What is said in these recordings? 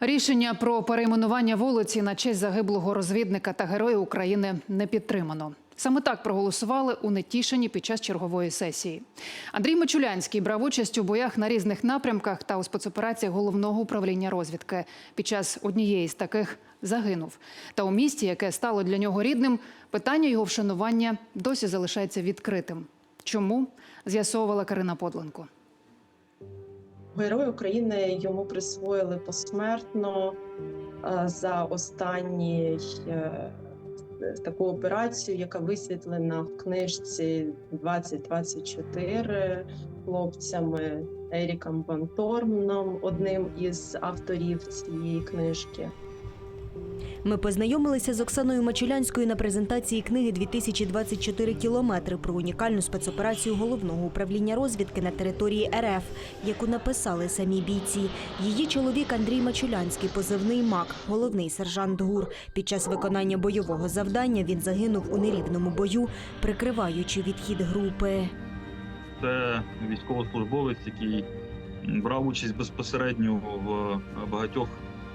Рішення про перейменування вулиці на честь загиблого розвідника та героя України не підтримано. Саме так проголосували у Нетішині під час чергової сесії. Андрій Мачулянський брав участь у боях на різних напрямках та у спецопераціях головного управління розвідки. Під час однієї з таких загинув. Та у місті, яке стало для нього рідним, питання його вшанування досі залишається відкритим. Чому з'ясовувала Карина Подленко. Герой України йому присвоїли посмертно е, за останній е, таку операцію, яка висвітлена в книжці 2024 хлопцями Еріком Ван Тормном, одним із авторів цієї книжки. Ми познайомилися з Оксаною Мачулянською на презентації книги «2024 кілометри про унікальну спецоперацію головного управління розвідки на території РФ, яку написали самі бійці. Її чоловік Андрій Мачулянський, позивний МАК, головний сержант ГУР. Під час виконання бойового завдання він загинув у нерівному бою, прикриваючи відхід групи. Це військовослужбовець, який брав участь безпосередньо в багатьох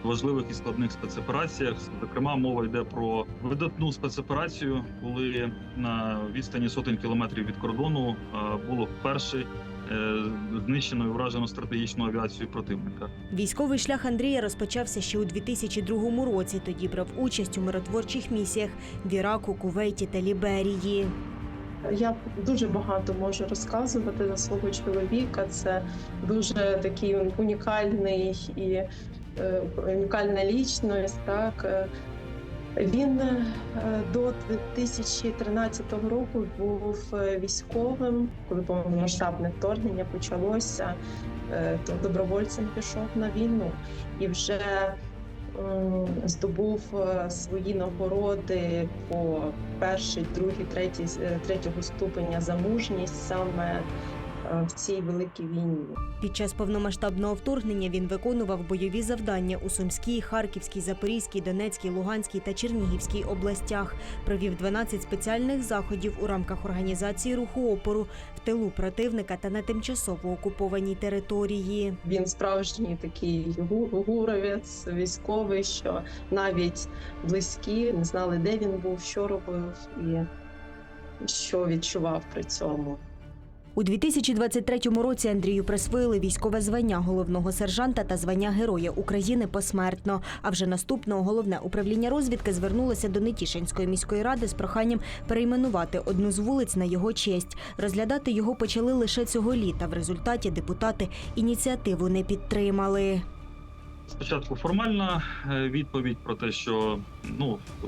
важливих і складних спецопераціях. Зокрема, мова йде про видатну спецоперацію, коли на відстані сотень кілометрів від кордону е, було вперше е, знищено і вражено стратегічну авіацію противника. Військовий шлях Андрія розпочався ще у 2002 році. Тоді брав участь у миротворчих місіях в Іраку, Кувейті та Ліберії. Я дуже багато можу розказувати за свого чоловіка. Це дуже такий унікальний і унікальна лічність. Так Е, він е, до 2013 року був е, військовим, коли повномасштабне вторгнення почалося. е, То добровольцем пішов на війну і вже здобув е, свої нагороди по перший, другий, третій, е, третього ступеня за мужність саме е, в цій великій війні. Під час повномасштабного вторгнення він виконував бойові завдання у Сумській, Харківській, Запорізькій, Донецькій, Луганській та Чернігівській областях. Провів 12 спеціальних заходів у рамках організації руху опору в тилу противника та на тимчасово окупованій території. Він справжній такий гу- гуровець, військовий, що навіть близькі не знали, де він був, що робив і що відчував при цьому. У 2023 році Андрію присвоїли військове звання головного сержанта та звання Героя України посмертно. А вже наступного головне управління розвідки звернулося до Нетішинської міської ради з проханням перейменувати одну з вулиць на його честь. Розглядати його почали лише цього літа. В результаті депутати ініціативу не підтримали. Спочатку формальна е, відповідь про те, що ну е,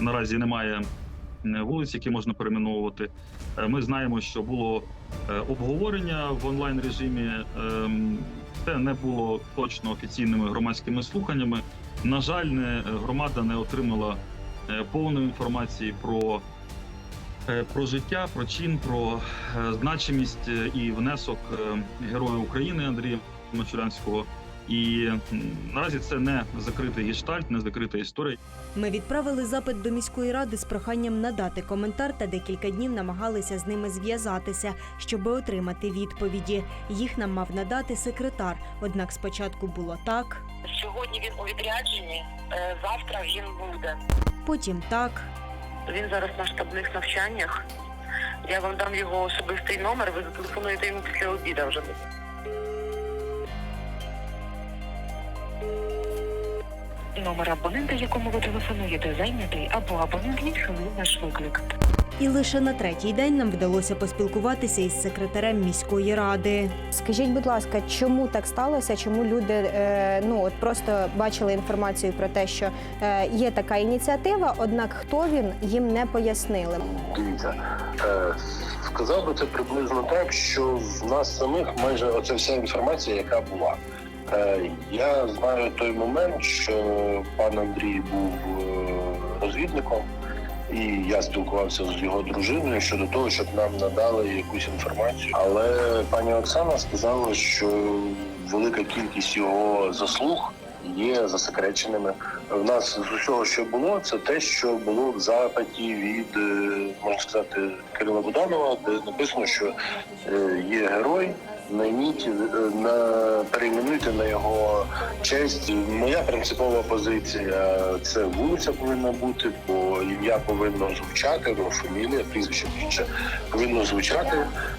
наразі немає вулиць, які можна перейменовувати. Е, Ми знаємо, що було е, обговорення в онлайн режимі. ем, Це не було точно офіційними громадськими слуханнями. На жаль, не громада не отримала е, повної інформації про, е, про життя, про чин, про е, значимість е, і внесок е, Героя України Андрія Мачурянського. І наразі це не закритий гештальт, не закрита історія. Ми відправили запит до міської ради з проханням надати коментар та декілька днів намагалися з ними зв'язатися, щоб отримати відповіді. Їх нам мав надати секретар. Однак спочатку було так, Сьогодні він у відрядженні, е, завтра він буде. потім так. Він зараз на штабних навчаннях. Я вам дам його особистий номер, ви зателефонуєте йому після обіду вже. Номер абонента, якому ви телефонуєте, зайнятий, або абонент відхилив наш виклик. І лише на третій день нам вдалося поспілкуватися із секретарем міської ради. Скажіть, будь ласка, чому так сталося? Чому люди е, ну от просто бачили інформацію про те, що е, є така ініціатива, однак хто він їм не пояснили? Дивіться, е, сказав би це приблизно так, що в нас самих майже оця вся інформація, яка була. Е, я знаю той момент, що пан Андрій був е, розвідником, і я спілкувався з його дружиною щодо того, щоб нам надали якусь інформацію. Але пані Оксана сказала, що велика кількість його заслуг є засекреченими. В нас з усього, що було, це те, що було в запиті від е, можна сказати Кирила Буданова, де написано, що є герой, найміть, е, на перейменуйте на його честь. Моя принципова позиція це вулиця повинна бути, бо ім'я повинно звучати, ну, фамілія, прізвище інше повинно звучати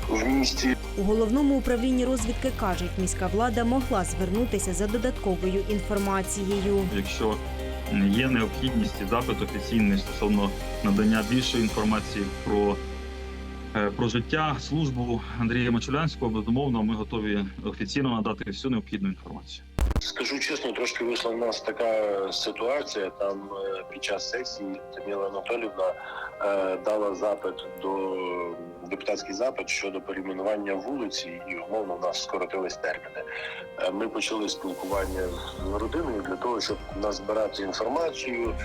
в місті. У головному управлінні розвідки кажуть, міська влада могла звернутися за додатковою інформацією. Якщо є необхідність і запит офіційний стосовно надання більшої інформації про, про життя, службу Андрія Мачулянського, безумовно, ми готові офіційно надати всю необхідну інформацію. Скажу чесно, трошки вийшла в нас така ситуація. Там е, під час сесії Таміла Анатолівна е, дала запит до депутатський запит щодо перейменування вулиці, і умовно в нас скоротились терміни. Е, Ми почали спілкування з родиною для того, щоб назбирати інформацію.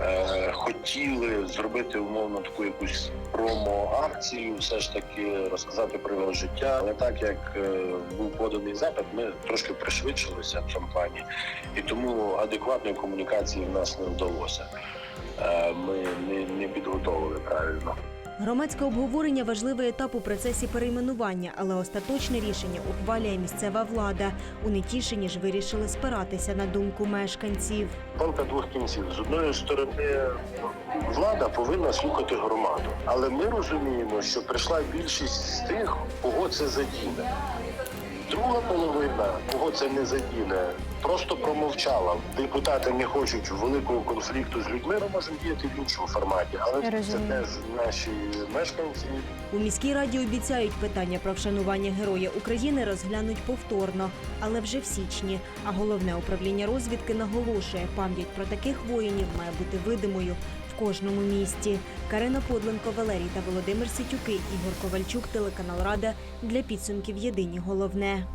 Е, Хотіли зробити умовно таку якусь промо-акцію, все ж таки розказати про його життя. Але так як е, був поданий запит, ми трошки пришвидшилися в плані, і тому адекватної комунікації в нас не вдалося. Ми не підготовили правильно. Громадське обговорення важливий етап у процесі перейменування, але остаточне рішення ухвалює місцева влада. У Нетішині ж вирішили спиратися на думку мешканців. Палка двох кінців. З одної сторони, влада повинна слухати громаду, але ми розуміємо, що прийшла більшість з тих, кого це задіне. Друга половина, кого це не задіне, просто промовчала. Депутати не хочуть великого конфлікту з людьми. Ми можемо діяти в іншому форматі, але Я це розумію. теж наші мешканці. У міській раді обіцяють питання про вшанування Героя України розглянуть повторно, але вже в січні. А головне управління розвідки наголошує, пам'ять про таких воїнів має бути видимою кожному місті. Карина Подленко, Валерій та Володимир Ситюки, Ігор Ковальчук, телеканал Рада для підсумків Єдині головне.